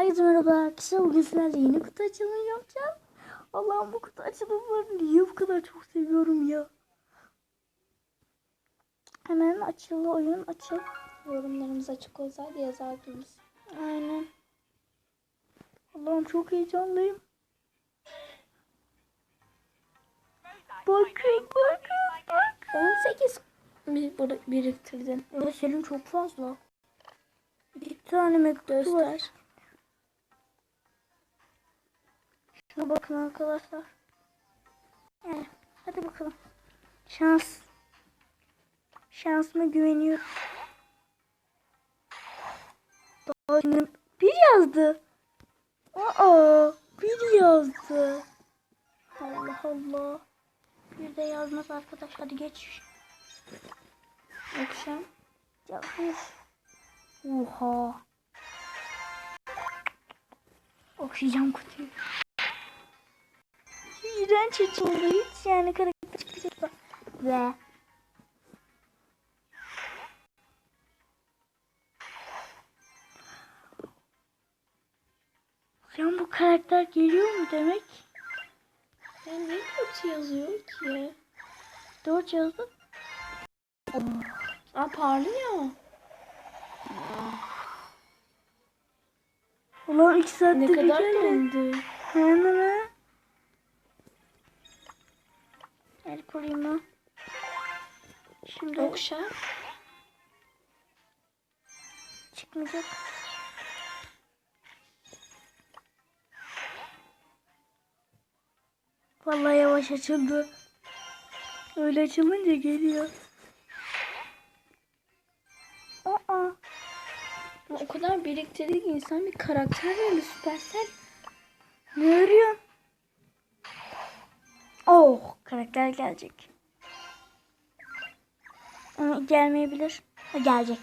Herkese merhaba arkadaşlar. Bugün sizlerle yeni kutu açılımı yapacağız. Allah'ım bu kutu açılımlarını niye bu kadar çok seviyorum ya. Hemen açılı oyun açıl. Yorumlarımız açık olsaydı yazardınız. Aynen. Allah'ım çok heyecanlıyım. Bakın bakın bakın. 18 bir bir- biriktirdin. Evet senin çok fazla. Bir tane mektup var. Şuna bakın arkadaşlar. Yani hadi bakalım. Şans. Şansıma güveniyorum. Daha bir yazdı. Aa, bir yazdı. Allah Allah. Bir de yazmaz arkadaş. Hadi geç. Akşam. Ya bir. Oha. Okşayacağım kutuyu. İğrenç açıldı. Hiç yani karakter çıkacak da. Ve. Ya bu karakter geliyor mu demek? Ya ne kötü yazıyor ki? Dört yazdı. Aa parlıyor. Ulan iki saatte Ne kadar geldi. döndü. Hemen ha. El koyayım Şimdi Okşa. çıkmayacak. Vallahi yavaş açıldı. Öyle açılınca geliyor. Aa, O kadar biriktirdik insan bir karakter verir süpersel. ne arıyorsun? Oh, karakter gelecek. Ama gelmeyebilir. Ha, gelecek.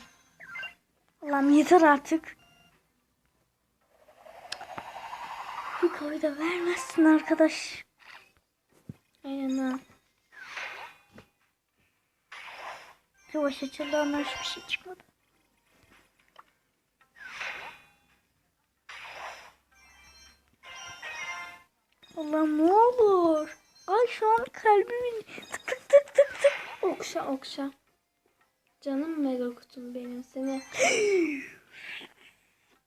Allah'ım yeter artık. Bir koy da vermezsin arkadaş. Aynen ha. Yavaş açıldı ama hiçbir şey çıkmadı. Allah'ım ne olur. Ay şu an kalbimin tık tık tık tık tık. Okşa okşa. Canım mega kutum benim seni.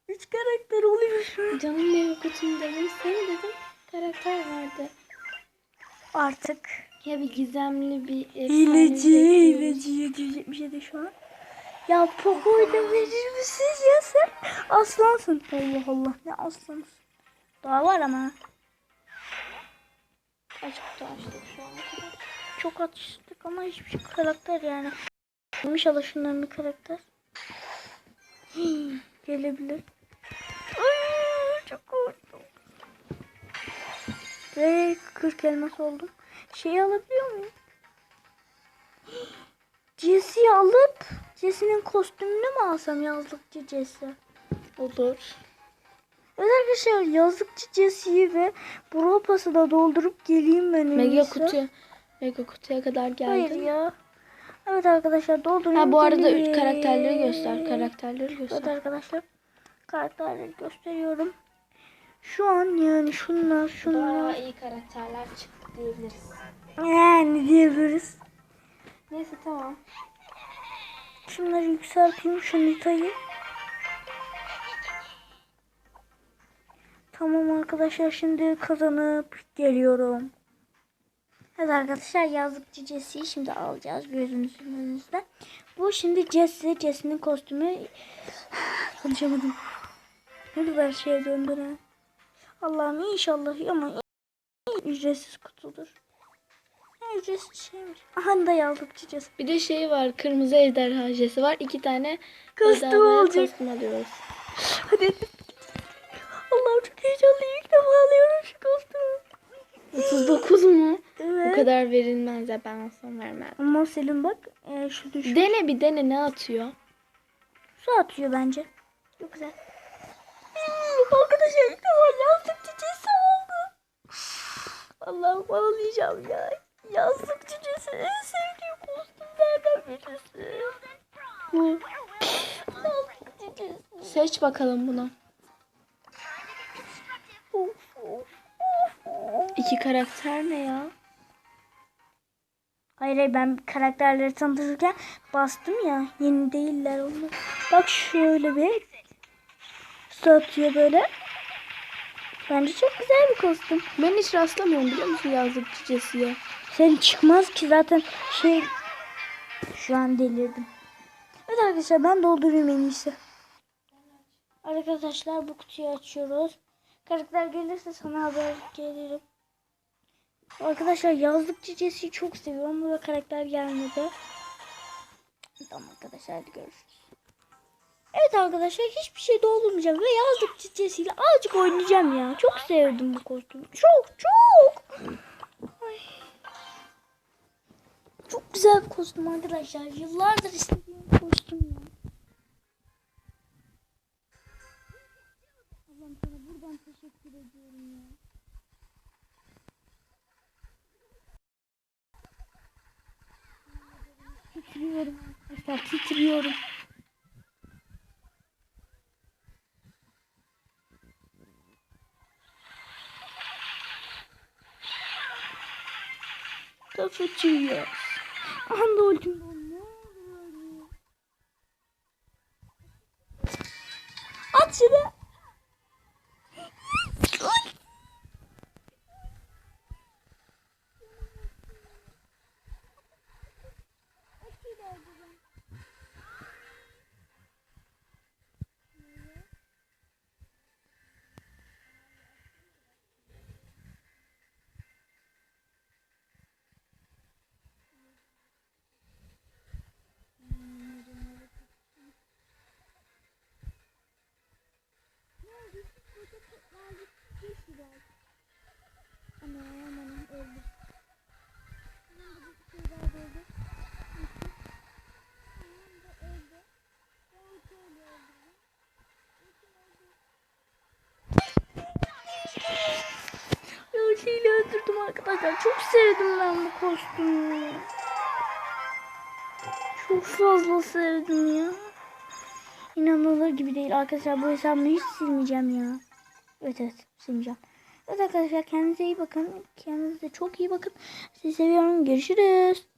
Üç karakter oluyor şu an. Canım mega kutum dedim seni dedim. Karakter vardı. Artık. Ya bir gizemli bir Hileci, bekliyoruz. hileci 777 şu an. Ya Poco'yu da verir misiniz ya sen? Aslansın. Allah Allah ne aslansın. Daha var ama. Kaç açtık şu an? Çok atıştık ama hiçbir şey karakter yani. İnşallah şundan bir karakter. Gelebilir. Çok korktum. Ve 40 elmas oldum. Şeyi alabiliyor muyum? Jesse'yi alıp Jesse'nin kostümünü mü alsam yazlıkçı Jesse? Olur. Evet arkadaşlar yazlıkçı Jesse'yi ve da doldurup geleyim ben en Mega kutu. Mega kutuya kadar geldim. Hayır ya. Evet arkadaşlar doldurayım. Ha bu arada geleyim. üç karakterleri göster. Karakterleri Evet göster. arkadaşlar. Karakterleri gösteriyorum. Şu an yani şunlar şunlar. iyi karakterler çıktı diyebiliriz. Yani diyebiliriz. Neyse tamam. Şunları yükselteyim şu Nita'yı. Tamam arkadaşlar şimdi kazanıp geliyorum. Evet arkadaşlar yazlıkçı Jesse'yi şimdi alacağız gözünüzün önünüzde. Bu şimdi Jesse, Jesse'nin kostümü. Konuşamadım. Ne güzel şeye döndü ha. Allah'ım inşallah ama ücretsiz kutudur. Ne ücretsiz şeymiş. Aha da yazlıkçı Jesse. Bir de şey var. Kırmızı ejderha jesi var. İki tane Kostüm olacak. Kostüm alıyoruz. Hadi. Allah'ım çok heyecanlıyım. İlk defa alıyorum şu kostümü. 39 mu? Bu Evet. kadar verilmez ya ben olsam vermem. Ama Selim bak e, şu düş. Dene bir dene ne atıyor? Su atıyor bence. Çok güzel. Hmm, arkadaşlar ilk defa yazlıkçı cesi oldu. Allah'ım ağlayacağım ya. Yazlıkçı cesi en sevdiğim kostümlerden birisi. Bu. Seç bakalım bunu. İki karakter ne ya? Hayır hayır ben karakterleri tanıtırken bastım ya. Yeni değiller onlar. Bak şöyle bir satıyor böyle. Bence çok güzel bir kostüm. Ben hiç rastlamıyorum biliyor musun yazlıkçı Jesse'ye? Senin çıkmaz ki zaten şey şu an delirdim. Evet arkadaşlar ben doldurayım en iyisi. Arkadaşlar bu kutuyu açıyoruz. Karakter gelirse sana haber gelirim. Arkadaşlar yazlık cicesi çok seviyorum. Burada karakter gelmedi. Tamam arkadaşlar hadi görüşürüz. Evet arkadaşlar hiçbir şey doldurmayacağım ve yazlık cicesiyle azıcık oynayacağım ya. Çok sevdim bu kostümü. Çok çok. Çok güzel bir kostüm arkadaşlar. Yıllardır istediğim kostüm ya. Allah'ım sana buradan teşekkür ediyorum ya. Titriyorum arkadaşlar titriyorum. Kafaçıyor. Anda ultim. At şunu. Ay. Aman aman öldü. Bir şey daha doldu. Aman da öldü. Ben şöyle öldürdüm. Ultiyle arkadaşlar. Çok sevdim ben bu kostümü. Çok fazla sevdim ya. İnanılır gibi değil arkadaşlar. Bu hesabımı hiç silmeyeceğim ya. Evet evet silmeyeceğim. Evet arkadaşlar kendinize iyi bakın. Kendinize çok iyi bakın. Sizi seviyorum. Görüşürüz.